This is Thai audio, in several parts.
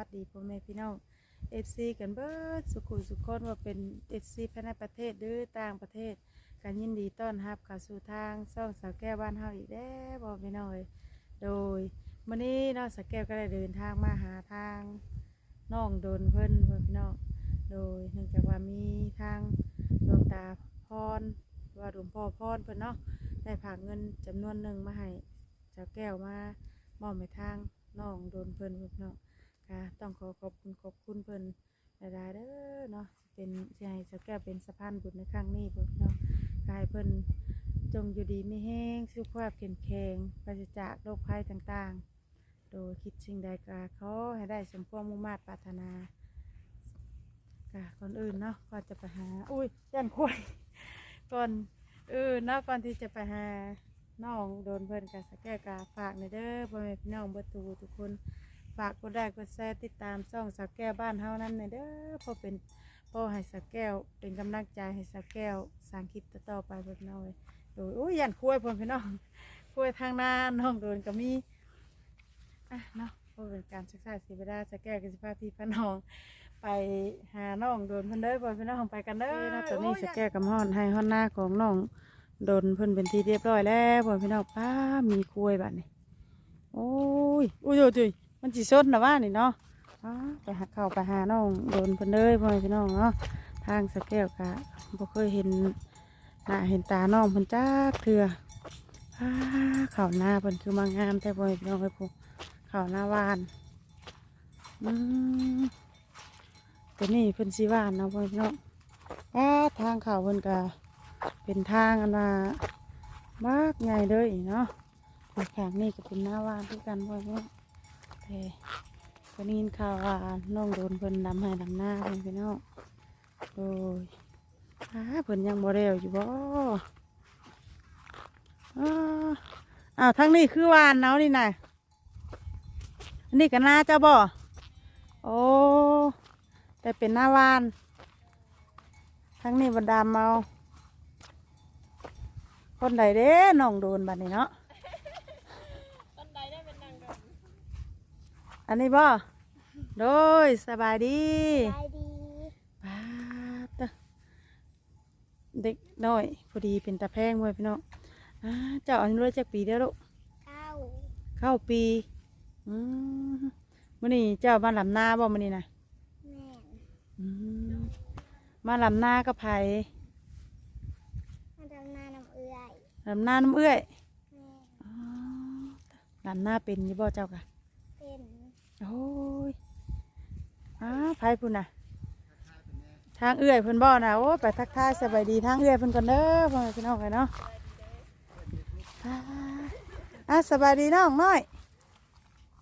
วัสดีพ่อแม่พี่น้อง FC กันเบิดสุขุมสุขคนว่าเป็น FC ภายในประเทศหรือต่างประเทศกันยินดีต้อนรับเข้าสู่ทางช่องสาวแก้วบ้านเฮาอีกแล้วบ่พี่น้องเอ้ยโดยมื้อนี้น้องสาวแก้วก็ได้เดินทางมาหาทางน้องโดนเพิ่นพ่อพี่น้องโดยเนื่องจากว่ามีทางหลวงตาพรว่าหลวงพ่อพรเพิ่นเนาะได้ฝาเงินจำนวนหนึ่งมาให้สาวแก้วมามอบให้ทางน้องโดนเพิ่นพ่อพี่น้องะต้องขอขอบคุณขอบคุณเพิ่นหลายๆเด้อเนาะเป็นสิให้สแก้วเป็นสะพานบุญในครั้งนี้พวกเนาะกายเพิ่นจงอยู่ดีไม่แห้งสุขภาพแข็งแรงปราศจากโรคภัยต่างๆ โดยคิดสิ่งใดก็ขอให้ได้สมความมุ่งมา่ปรารถนาค่ะก่อนอื่นเนาะก่อนจะไปหา อุ้ยยันควยก่อนเออเนาะก่อนที่จะไปหาน้องโดนเพิ่นกับสแก้กาฝากในเด้อพ่อแม่พี่น้องเบัตูทุกคน ฝากกดได้กดแชร์ติดตามช่องสักแก้วบ้านเฮานั่นเลยเด้อเพอเป็นพ่อให้สักแก้ว เป็นกำลังใจให้สักแก้วสร้างคลิปต่อๆไปเพิ่นน้อยโดยอุ้ยยันคุยพ่อพี่น้องคุยทางหน้าน้องโดนก็มีอะเนาะเพราะเป็นการศึกษาศิเวลาสักแก้วกับสิพาพี่พาน้องไปหาน้องโดนเพิ่นเด้อพ่อพี่น้องไปกันเด้อนะตอนนี้สักแก้วกับฮ้อนให้ฮ้อนหน้าของน้องโดนเพิ่นเป็นที่เรียบร้อยแล้วพ่อพี่น้องป้ามีคุยบัดนี้โอ้ยอุ้ยโอ้ย มันจีสดนะว่านี่เนาะอ้าไปหาเข้าไปหาน้องโดนเพิ่นเลยพ่อพี่น้องเนาะทางสะแก้วกะบ่เคยเห็นหน้าเห็นตาน้องเพิ่นจักเถื่อเข้าหน้าเพิ่นคือมางามแต่พ่อพี่น้องเอ้พวกเข้าหน้าวานอืมแต่นี่เพิ่นสิหวานเนาะพ่อพี่น้องอ้าทางเข้าเพิ่นกะเป็นทางอันว่ามากใหญ่เลยเนาะอีกข้างนี่ก็เป็นหน้าวานคือกันพ่อพี่น้อง เฮ้คนนี้ยินข่าวว่าน้องโดนเพิ่นดำให้ดำหน้าเพิ่นพี่น้องโอ้ยอาเพิ่นยังบ่เร็วอยู่บ่อ้าอ้าวทั้งนี้คือวานเนาะนี่น่ะอันนี้ก็น่าจะบ่โอ้แต่เป็นหน้าวานทั้งนี้บ่ดำเอาคนใดเด้น้องโดนบัดนี้เนาะ ต้นใดได้เป็นนางดอก อันนี้บ่โดยสบายดีได้ดีป้าดเด้อเด็กน้อยพอดีเป็นตาแพงเว้ยพี่น้องอ่าเจ้าอันนี้รู้จักปีเดียวลูกเก้าเข้าปีอืมมื่อนี้เจ้ามาลำหน้าบ่มื่อนี้นะแม่นอืมมาลำหน้าก็ไผมาดำนาน้ำเอื่อยลำหน้าน้ำเอื้อยแม่นอ๋อลำหน้าเป็นอยี่บ่เจ้ากะเป็น โอ้ยอ้าไผพุ่นน่ะ ทางเอื้อยเพิ่นบ่นะโอ้ยไปทักทายสบายดีทางเอื้อยเพิ่นก่อนเด้อพ่อแม่พี่น้องกันเนาะอ่าอะสบายดีน้องน้อย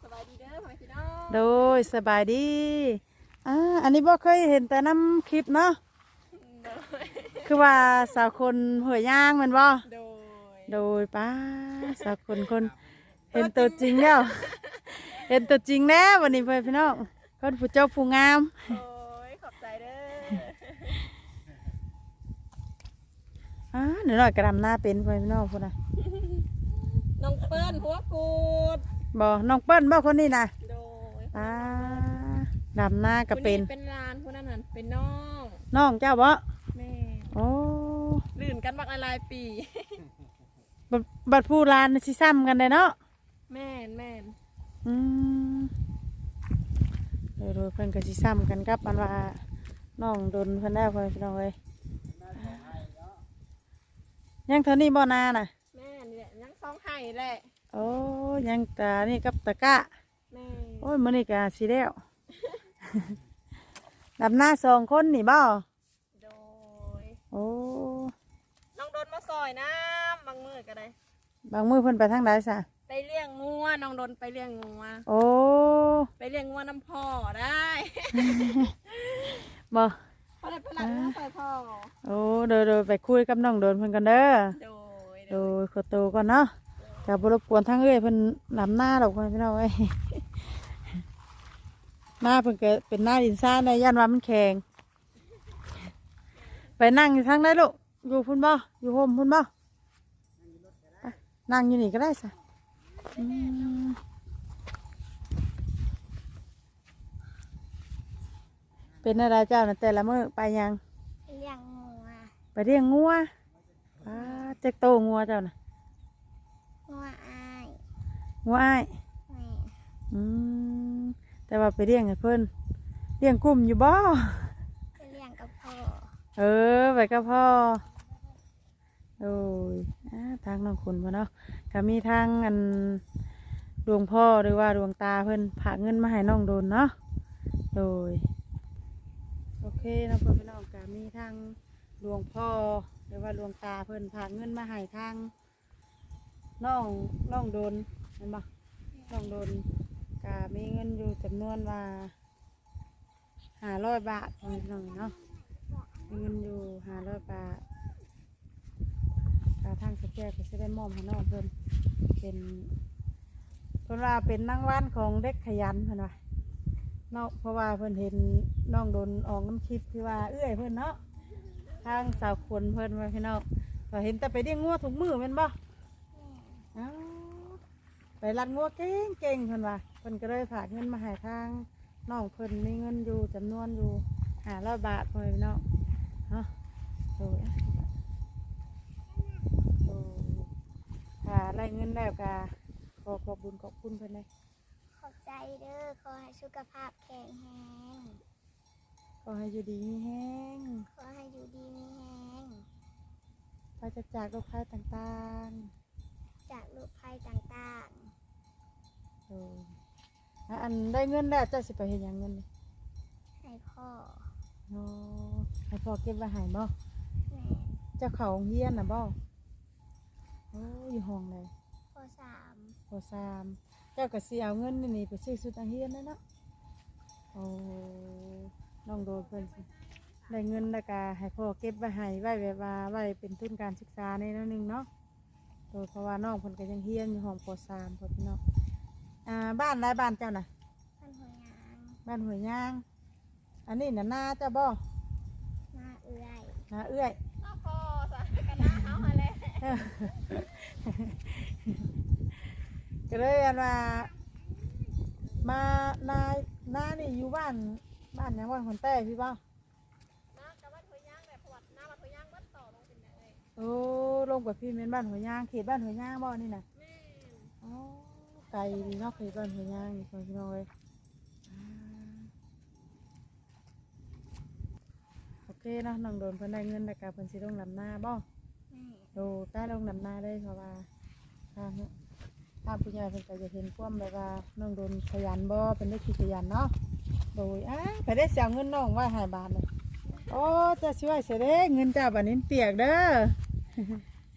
สบายดีเด้อพ่อพี่น้องโดยสบายดีอ่าอันนี้บ่เคยเห็นแต่น้ำคลิปเนาะคือว่าสาวคนหัวยย่างแมันบ่ โดยโดยป้าสาวคนคน เห็นตัวจริงแล้ว เห็นตัวจริงแล้ววันนี้เพื่อนพี่น้องคนผู้เจ้าผู้งาม โอ้ยขอบใจเด้ออ่าหน่อยๆกระดำหน้าเป็นเพื่อนพี่น้องพุ่นน่ะน้องเปิ้ลหัวกูดบ่น้องเปิ้ลบ่คนนี้น่ะโดยป้าดำหน้าก็เป็นผู้เป็นหลานผู้นั้นน่ะเป็นน้องน้องเจ้าบ่แม่โอ้ลื่นกันบักหลายๆปี บัดบัดผู้ลานสิซ้ำกันเลยเนาะแม่นแม่น อืมโดยโดยเพิ่นก็สิซ้ำกันกับมันว่าน้องโดนเพิ่นได้วเพิ่นพี่น้องเอ้ยยังเท่านี้บ่นาน่ะ แม่นนี่แหละยังสองไห้แหละโอ้ยังตานี่กับตะกะ แม่โอ้ยมื้อนี้ก็สิแล้ว ดำหน้าสองคนนี่บ่โดยโอ้น้องโดนมาซอยน้ำบางมือก็ได้ บางมื้อเพิ่นไปทางใดซะ ไปเลี้ยงงัวน้องโดนไปเลี้ยงงัว โอ้ไปเลี้ยงงัวน้ำพ่อได้บ่พอได้ไปหลังงัวใส่พ่อโอ้เดี๋ยวๆไปคุยกับน้องโดนเพิ่นกันเด้อโดยโดยขอตัวก่อนเนาะกับบรบกวนทั้งเอ้ยเพิ่นลำหน้าดอกเพิ่นพี่น้องเอ้ยหน้าเพิ่นก็เป็นหน้าดินซ่านในย่านว่ามันแข็งไปนั่งอยู่ทางได้ลูกอยู่พุ่นบ่อยู่โฮมพุ่นบ่ไปนั่งอยู่นี่ก็ได้สะอืม เป็นอะไรเจ้าน่ะแต่ละมื้อไปยัง เลี้ยงงัวไปเลี้ยงงัวป้าจักโตงัวเจ้าน่ะงัวอายงัวอ้ายแม่อืมแต่ว่าไปเลี้ยงให้เพิ่นเลี้ยงกุ้มอยู่บ่ไปเลี้ยงกับพ่อเออไปกับพ่อโอ้ยอ่าทางน้องคุณพ่เนาะ ก็มีทางอันดวงพ่อหรือว่าดวงตาเพิ่นผาเงินมาให้น้องโดนเนาะโดยโอเคนาะพ่อพี่น้องก็มีทางดวงพ่อหรือว่าดวงตาเพิ่นผาเงินมาให้ทางน้องน้องโดนเห็นบ่น้องโดนก็มีเงินอยู่จำนวนว่าห้าร้อยบาทพ่อพี่น้องเนาะมีเงินอยู่ห้าร้อยบาท กาทางสแกก็จะได้มอบให้น้องเพิ่นเป็นเพิ่นว่าเป็นนางวันของเด็กขยันเพิ่นว่าเนาะเพราะว่าเพิ่นเห็นน้องโดนออกน้ำคลิปที่ว่าเอื้อยเพิ่นเนาะทางสาวคนเพิ่นว่าพี่น้องก็เห็นแต่ไปเลี้ยงงัวถุงมือแม่นบ่อ้าวไปรัดงัวเก่งเก่งเพิ่นว่าเพิ่นก็เลยฝากเงินมาให้ทางน้องเพิ่นมีเงินอยู่จำนวนอยู่ห้าร้อยบาทเพ่อแม่พี่น้อง เนาะโอ้ยโอ้ค่ะได้ เงินแล้วกะขอขอบบุญขอบคุณเพิ่นเลยขอบใจเด้อขอให้สุขภาพแข็งแรงขอให้อยู่ดีมีแห้งขอให้อยู่ดีมีแรงปราศจากโรคภัยต่างจากโรคภัยต่างๆโอ้ยอะอันได้เงินแล้วเจ้าสิไปเห็นอย่างเงินนี่ๆ ให้พ่อโอ้ให้พ่อเก็บไว้ใหายบ่แม่เจ้าเขาโรงเฮียนน่ะบ่โอ้ยอยู่ห้องเลยพ่อ สามปสามเจ้าก็สิเอาเงินนี่นี่ไปซื้อชุดนักเรียนเลยเนาะโอ้น้องโดนเพิ่นสิได้เงินแล้วก็ให้พ่อเก็บไว้ให้ไว้แบบว่าไว้เป็นทุนการศึกษาในนั้นหนึงเนาะโดยเพราะว่าน้องเพิ่นก็ยังเรียนอยู่ห้องปสามพ่อพี่น้องอ่าบ้านไรบ้านเจ้าน่ะท่านหัวยางบ้านห้วยยาง อันนี้น่ะนาเจ้าบ่มาเอื่อย นาเอื้อย ก็เลยอันว่า มานานานี่อยู่บ้านบ้านหยังบ้านคนแต้พี่บ่นะกับบ้านหัวยางแบบประวัติหน้าบ้านหัวยางบ้านต่อลงเป็นยังไงโอ้ลงกับพี่เมนบ้านหัวยางเขตบ้านหัวยางบ่นี่นะแม่นอ๋อไกลดีเนาะเขตบ้านหัวยางนี่พี่น้องเลยอ่าโอเคเนาะน้องโดนเพิ่นได้เงินแต่กาเพิ่นสิลงลำหน้าบ่ แม่โดใต้ลงลำหน้าได้เพราะว่าทางทางผู้ใหญ่เพิ่นก็จะเห็นความแบบว่าน้องโดนขยันบ่เป็นเด็กที่ขยันเนาะโดยอ่าไปได้เสียเงินน้องไว้ให้บาทเลยโอ้จะช่วยเสียเด้เงินจ้าบัดนี้เปียกเด้อ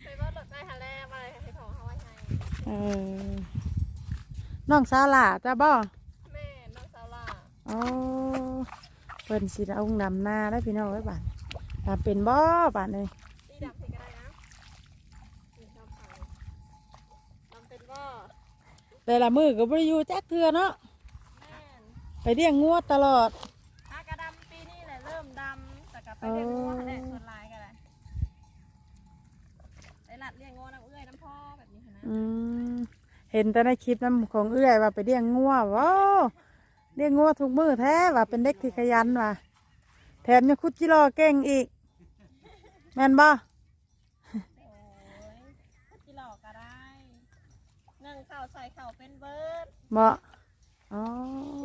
ไปบ้านหลดได้หาแล้มาเลยให้พ่อเขาไว้ให้เออน้องสาวหล่าจ้าบ่แม่น้องสาวล่าอ๋อเพิ่นสิเอาดำนาได้พี่น้องไว้บาดตามเป็นบ่บาดนี่ตีดำสิก็ได้นะตีดำขาวดำเป็นว่า แต่ละมือก็บ่ได้อยู่จักเทื่อเนาะแม่นไปเลี้ยงงัวตลอด อากระดำปีนี้แหละเริ่มดำแต่กลับไปเลี้ยงงัวแหละส่วนลายกันเลยไปหลัดเลี้ยงงัวน้ำเอื้อยน้ำพ่อแบบนี้ค่ะนะอืมเห็นแต่ในคลิปน้ำของเอื้อยว่าไปเลี้ยงงัวว้าวเลี้ยงงัวทุกมือแท้ว่าเป็นเด็กที่ขยันว่ะแถมยังคุดจิโร่เก่งอีก แม่นบ่ โอ้ยกิโลก็ได้นึ่งข้าวใส่ข้าว เป็นเบิร์ดบ่อ๋อ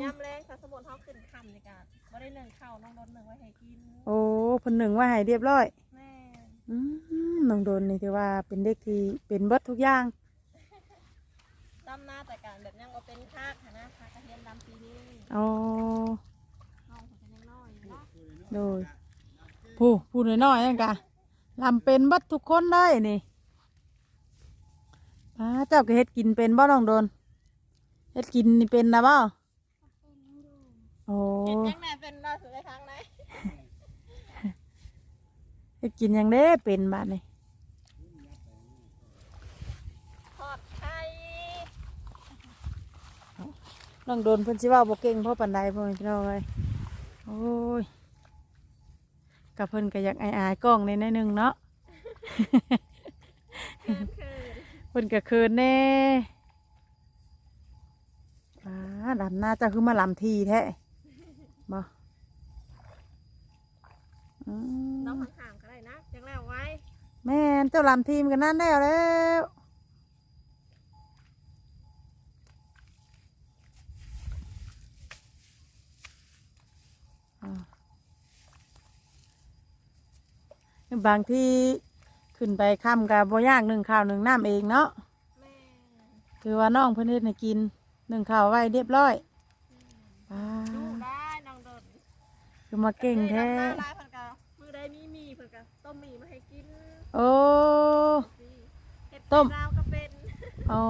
ยำแรงถ้าสมบูรณ์เขาขึ้นคำในการไม่ได้นึ่งข้าวน้องโดนนึ่งไว้ให้กินโอ้เพิ่นหนึ่งว่าให้เรียบร้อย แม่อืมน้องโดนนี่ถือว่าเป็นเด็กที่เป็นเบิดทุกอย่าง ดำหน้าแต่การแบบยังก็เป็นคักหั้นนะคักกระเทียมดำปีนี้อ๋อ น้องเขาจะยังน้อยอยู่เนาะโดยผู้ผู้น้อยๆนั่นกะลำเป็นเบัดทุกคนเลยนี่ป้าเจ้าก็เฮ็ดกินเป็นบ่น้องโดน เฮ็ดกินนี่เป็นนะบ่เป็นอยู่โอ้เห็นยังแม่เป็นล่าสุดในครั้งไหนเฮ็ดกินหยังเด้เป็นบาดนี่ทอดไข่น้องโดนเพิ่นสิเว้าบ่เก่งเพราะปานใดพ่อแม่พี่น้องเอ้ยโอ้ยกับเพิ่นก็อยากอายๆกล้องในในหนึงเนาะเคินเคินเพิ่นก็เคินแน่ ป้าดำหน้าเจ้าคือมาลำทีแท้บ่อืน้องมห่างๆก็ได้นะจังแล้วไว้แม่นเจ้าลำทีมกันนั่นแล้วแล้วอ่าบางที่ขึ้นไปค่ำกับบ่ย่างหนึ่งข้าวหนึ่งน้ำเองเนาะ แม่ คือว่าน้องเพิ่นเฮ็ดให้กิน หนึ่งข้าวไว้เรียบร้อยอ่าดูได้น้องโดนคือมาเก่งแท้เฮ้ยน้ำตาลายเพิ่นก็มือได้มีมีเพิ่นก็ต้มหมี่มาให้กินโอ้ สิเฮ็ดต้มดาวก็เป็นโอ้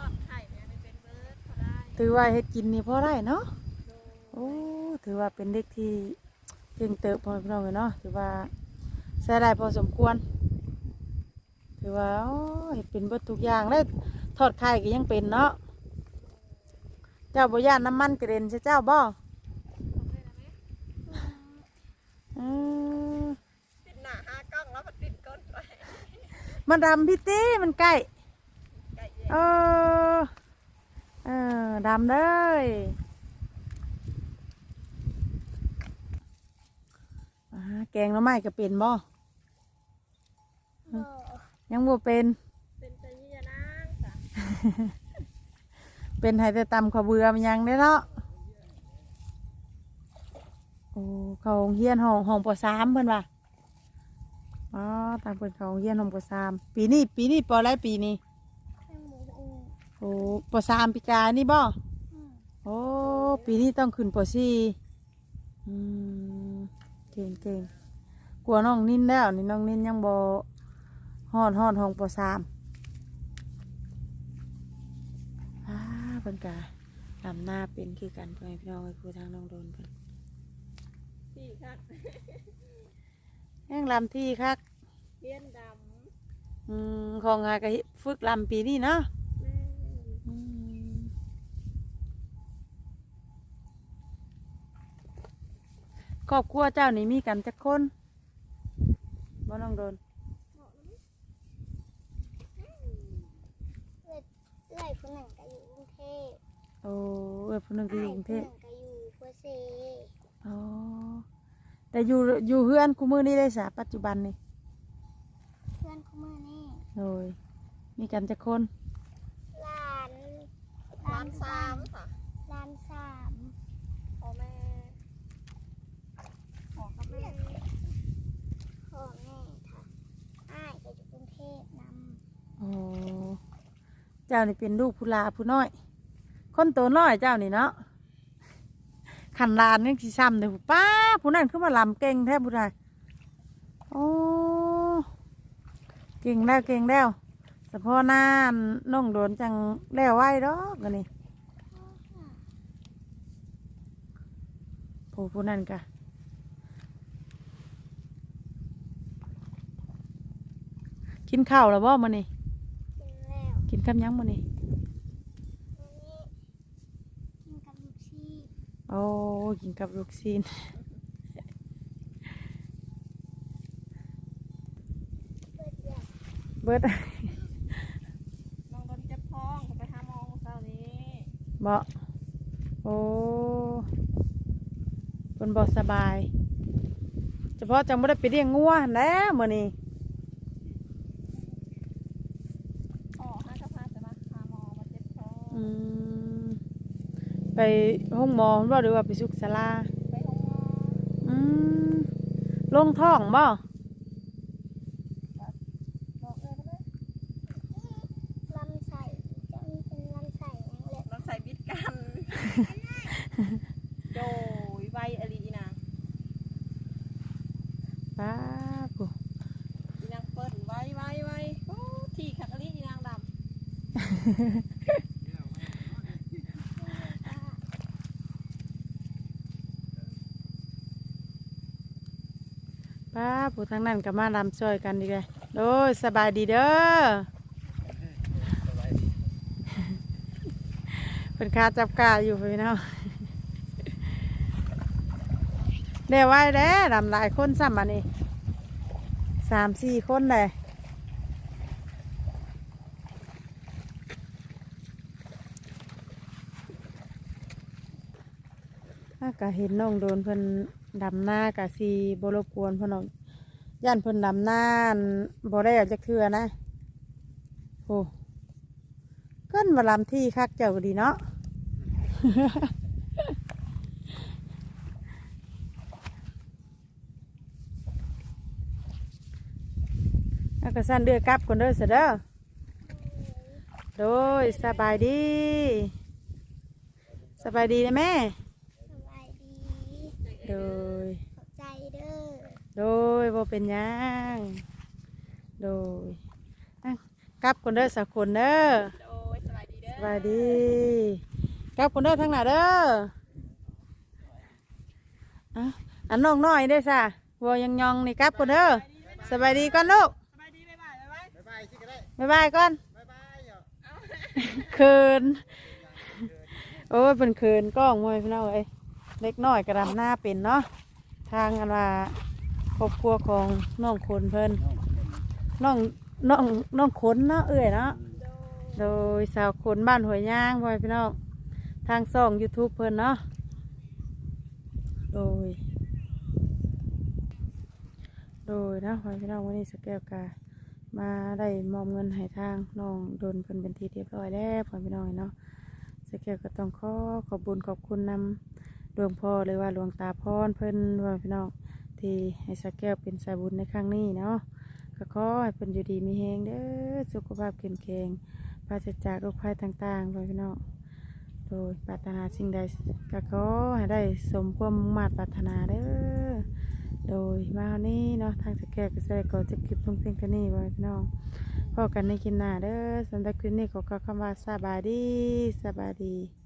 ทอดไข่เนี่ยได้เป็นเบิร์ดพอได้ถือว่าเฮ็ดกินนี่พอได้เนาะดูโอ้ถือว่าเป็นเด็กที่เก่งเติบพอพี่น้องเลยเนาะถือว่าใช้ได้พอสมควร ถือว่าโอ้ยเป็นเบิดทุกอย่างแล้วทอดไข่ก็ยังเป็นเนาะ เจ้าบ่ย่านน้ำมันกระเด็นใช่เจ้าบ่ขอบคุณนะแม่อืมปิดหน้าหากล้องแล้วมันปิดก้นไปมันดำพี่ตีมันใกล้ไก่เย็นเออเออดำเลยอ่าแกงหน้ำไม้ก็เป็นบ่บ่ยังบ่เป็น เป็นใจยี่ยานางจ้ะ เป็นไห้แต่ตำข้าวเบื่อมันยังได้เนาะโอ้เขาโรงเฮียนห้องห้องปสามเพิ่นว่าอ๋อตามเพิ่นเขาโรงเฮียนห้องปสามปีนี้ปีนี้ปอะไรปีนี้เครื่องหมูอูโอ้ปสามปีกานี่บ่อืมโอ้ปีนี้ต้องขึ้นปสี่อืมเก่งเก่งกลัวน้องนิ่นแล้วนี่น้องนิ่นยังบ่ฮอดฮอดห้องปสามอ้า เพิ่นกะลำหน้าเป็นคือกันเพื่อนพี่น้องไอ้ครูทางน้องโดนเพิ่นพี่ครับยังลำที่คักเลี้ยนดอืมของงากะฝึกลำปีนี้เนาะำแม่อืมครอบครัวเจ้านี่มีกันจักคนบ่น้องโดนเอื้อยเอื้อยผู้หนึ่งก็อยู่กรุงเทพ โอ้เอ้ยผู้หนึงก็อยู่กรุงเทพอ้ายผู้หนึ่งก็อยู่พัวเซอ๋อแต่อยู่อยู่เฮือนคู่มือนี่ได้สาปัจจุบันนี่เพื่อนคู่มือนี่โดยมีกันจักคนหลานร้านสามค่ะหลานสามพ่อแม่พ่อกับแม่พ่อแม่ค่ะอ้ายก็อยู่กรุงเทพนโอ้เจ้านี่เป็นลูกผู้ลาผู้น้อย คนโตน้อยเจ้านี่เนาะขันลานนี่สิซ้ำเลยป้าผู้นั้นขึ้นมาลำเก่งแท้ผู้ใดโอ้เก่งแล้วเก่งแล้วเฉพาะหน้าน้องโดนจังแล้วไว้ดอกอันนี้ผู้ผู้นั้นกะกินข้าวแล้วบ่มานี่ำกินแล้วกินกับหยังมานี่วันนี้กินกับลูกชี โอ้กินกับลูกซีนเปิดอยากเบิดน้องโดนเจ็บท้องเขาไปหาหมอเช้านี้บ่โอ้เป็นบ่สบาย เฉพาะจังบ่ได้ไปเลี้ยงงัวหั่นแหล้วมื้อนี้ พ่อให้เขาพาไปมาหาหมอมาเจ็บท้อง อืม ไปห้องหมอบ่หรือว่าไปสุขศาลาไปห้องหมออืมลงท้องบ่บอกเลยนะแม่ลำไส้จะมีเป็นลำไส้ยังเล็กเราใส่บิดกันโดยไวอลีนางป้าผู้อีนางเปิ้ลไวไวไวโอ้ที่ขักอลีอีนางดำ ป้า ผู้ทางนั้นก็มาลำช่วยกันดีเลยโดยสบายดีเด้อเป็นคาจับกาอยู่พี่น้องเดี๋ยวไว้เด้อลำหลายคนซ้ำมานี่สามสี่คนเลยถ้าก็เห็นน้องโดนเพิ่นดำหน้ากะสีบรบกวนเพ่นเนาะ ย่านเพิ่นดำหน้าอั่นบ่ได้อยากจะเคือนะโอ้เกินมาลำที่คักเจ้าก็ดีเนาะเอากระสันเดือกลับคนเด้อเสยเด้อโดยสบายดี สบายดีนะแม่ สบายดี โดยขอบใจเด้อ โดยบ่เป็นหยังโดยอะกลับคนเด้อสักคนเด้อโอ้ยสบายดีเด้สอบายดีกลับคนเด้อทั้งหน้าเด้ออะอันน้องน้อยได้อซะวัวยังยองนี่กลับคนเด้อสบายดีก่อนลูกสบายดีบ๊ายบายบ๊ายบายบ๊ายบายสิก็ได้บ๊ายบายก่อน บ๊ายบายเหรอเขินโอ้ยเป็นเขินกล้องมวยพี่น้องเอ้ยเล็กน้อยกระดำหน้าเป็นเนาะทางกันว่า ครอบครัวของน้องคนเพิ่นน้องน้องน้องขนเนาะเอ้ยเนาะโดยสาวขนบ้านหัวยย่างมวยพี่น้องทางซ่อง YouTube เพิ่นเนาะโดย โดยนะมวยพี่น้องวันนี้สแกวกามาได้มอบเงินให้ทางน้องโดนเพิ่นเป็นทีเรียบร้อยแล้วพ่อพี่น้องเนาะสเกลก็ต้องขอขอบบุญขอบคุณนำหลวงพ่อเลยว่าหลวงตาพรเพิ่นว่าพี่น้อง ที่ให้สเกลเป็นสาบุญในครั้งนี้เนาะก็ขอให้เพิ่นอยู่ดีมีแฮงเด้อสุขภาพเข้มแข็งปราศจากโรคภัยต่างๆพ่อพี่น้องโดยปรารถนาสิ่งใดก็ขอให้ได้สมความมุ่งมา่ปรารถนาเด้อโดยมาวันนี้เนาะทางสแกก็จะก่อจะคลิปลงเพียงแค่นี้ไว้พี่น้องพอกันในคลิปหน้าเด้อสำหรับคลิปนี้ขอกล่าวคำว่าสบายดีสบายดี